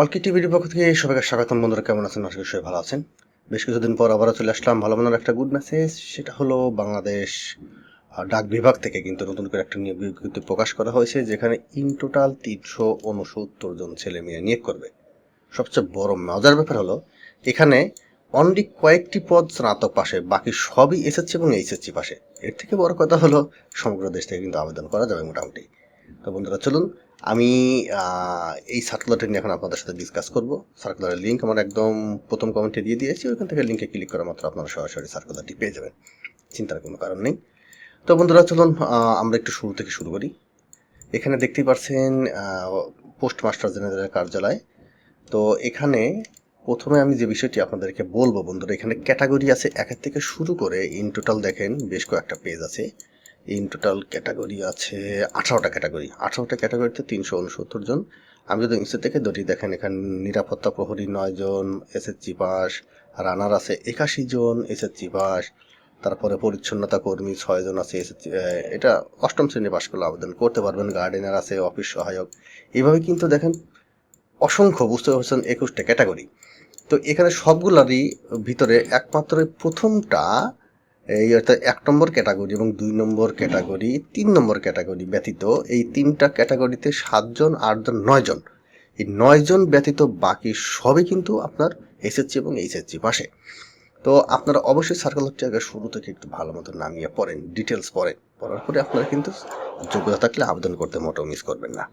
অলকি টিভির পক্ষ থেকে সবাইকে স্বাগতম। বন্ধুরা, কেমন আছেন? আশা করি সবাই ভালো আছেন। বেশ কিছুদিন পর আবারও চলে আসলাম ভালো মনের একটা গুড মেসেজ সেটা হলো বাংলাদেশ ডাক বিভাগ থেকে কিন্তু নতুন করে একটা নিয়োগ বিজ্ঞপ্তি প্রকাশ করা হয়েছে, যেখানে ইন টোটাল তিনশো উনসত্তর জন ছেলে মেয়ে নিয়োগ করবে। সবচেয়ে বড় মজার ব্যাপার হলো, এখানে অনলি কয়েকটি পদ স্নাতক পাশে, বাকি সবই এসএসসি এবং এইচএসসি পাশে। এর থেকে বড় কথা হলো, সমগ্র দেশ থেকে কিন্তু আবেদন করা যাবে মোটামুটি। তো বন্ধুরা, চলুন আমি এই সার্কুলারটা নিয়ে এখন আপনাদের সাথে ডিসকাস করব। সার্কুলারের লিঙ্ক আমার একদম প্রথম কমেন্টে দিয়ে দিয়েছি, ওইখান থেকে লিঙ্কে ক্লিক করা মাত্র আপনারা সরাসরি সার্কুলারটি পেয়ে যাবেন। চিন্তার কোনো কারণ নেই। তো বন্ধুরা, চলুন আমরা একটু শুরু থেকে শুরু করি। এখানে দেখতেই পাচ্ছেন পোস্ট মাস্টার জেনারেলের কার্যালয়। তো এখানে প্রথমে আমি যে বিষয়টি আপনাদেরকে বলব বন্ধুরা, এখানে ক্যাটাগরি আছে একের থেকে শুরু করে ইন টোটাল দেখেন বেশ কয়েকটা পেজ আছে। ইন টোটাল ক্যাটাগরি আছে আঠারোটা ক্যাটাগরি আঠারোটা ক্যাটাগরিতে তিনশো উনসত্তর জন। আমি যদি ইনস্টিটিউট থেকে দুটি দেখেন, এখানে নিরাপত্তা প্রহরী নয় জন এসএসজি পাস রানার আছে একাশি জন এসএসজি পাস তারপরে পরিচ্ছন্নতা কর্মী ছয় জন আছে এসএসজি এটা অষ্টম শ্রেণি পাস করলে আবেদন করতে পারবেন। গার্ডেনার আছে অফিস সহায়ক। এইভাবে কিন্তু দেখেন, অসংখ্য বুঝতে পারছেন একুশটা ক্যাটাগরি তো এখানে সবগুলারই ভিতরে একমাত্র প্রথমটা এই অর্থাৎ এক নম্বর ক্যাটাগরি এবং দুই নম্বর ক্যাটাগরি, তিন নম্বর ক্যাটাগরি ব্যতীত এই তিনটা ক্যাটাগরিতে সাতজন, আটজন, নয়জন। এই নয়জন ব্যতীত বাকি সবই কিন্তু আপনার এসএসসি এবং এইচএসসি পাশে। তো আপনারা অবশ্যই সার্কুলারটি আগে শুরু থেকে একটু ভালো মতো নামিয়ে পড়েন ডিটেলস পড়েন। পড়ার পরে আপনারা কিন্তু যোগ্যতা থাকলে আবেদন করতে মোটেও মিস করবেন না।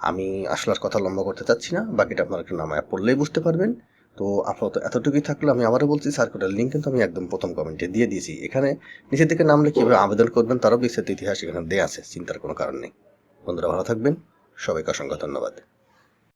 আমি আসলে আর কথা লম্বা করতে চাচ্ছি না, বাকিটা আপনারা একটু নামায় পড়লেই বুঝতে পারবেন। তো আপাতত এতটুকুই থাকল। আমি আবারও বলছি সার্কুলার লিঙ্ক কিন্তু আমি একদম প্রথম কমেন্টে দিয়ে দিয়েছি। এখানে নিচের দিকে নামলে কীভাবে আবেদন করবেন, তারও বিস্তারিত ইতিহাস এখানে দেওয়া আছে, চিন্তার কোনো কারণ নেই। বন্ধুরা ভালো থাকবেন। সবাইকে অসংখ্য ধন্যবাদ।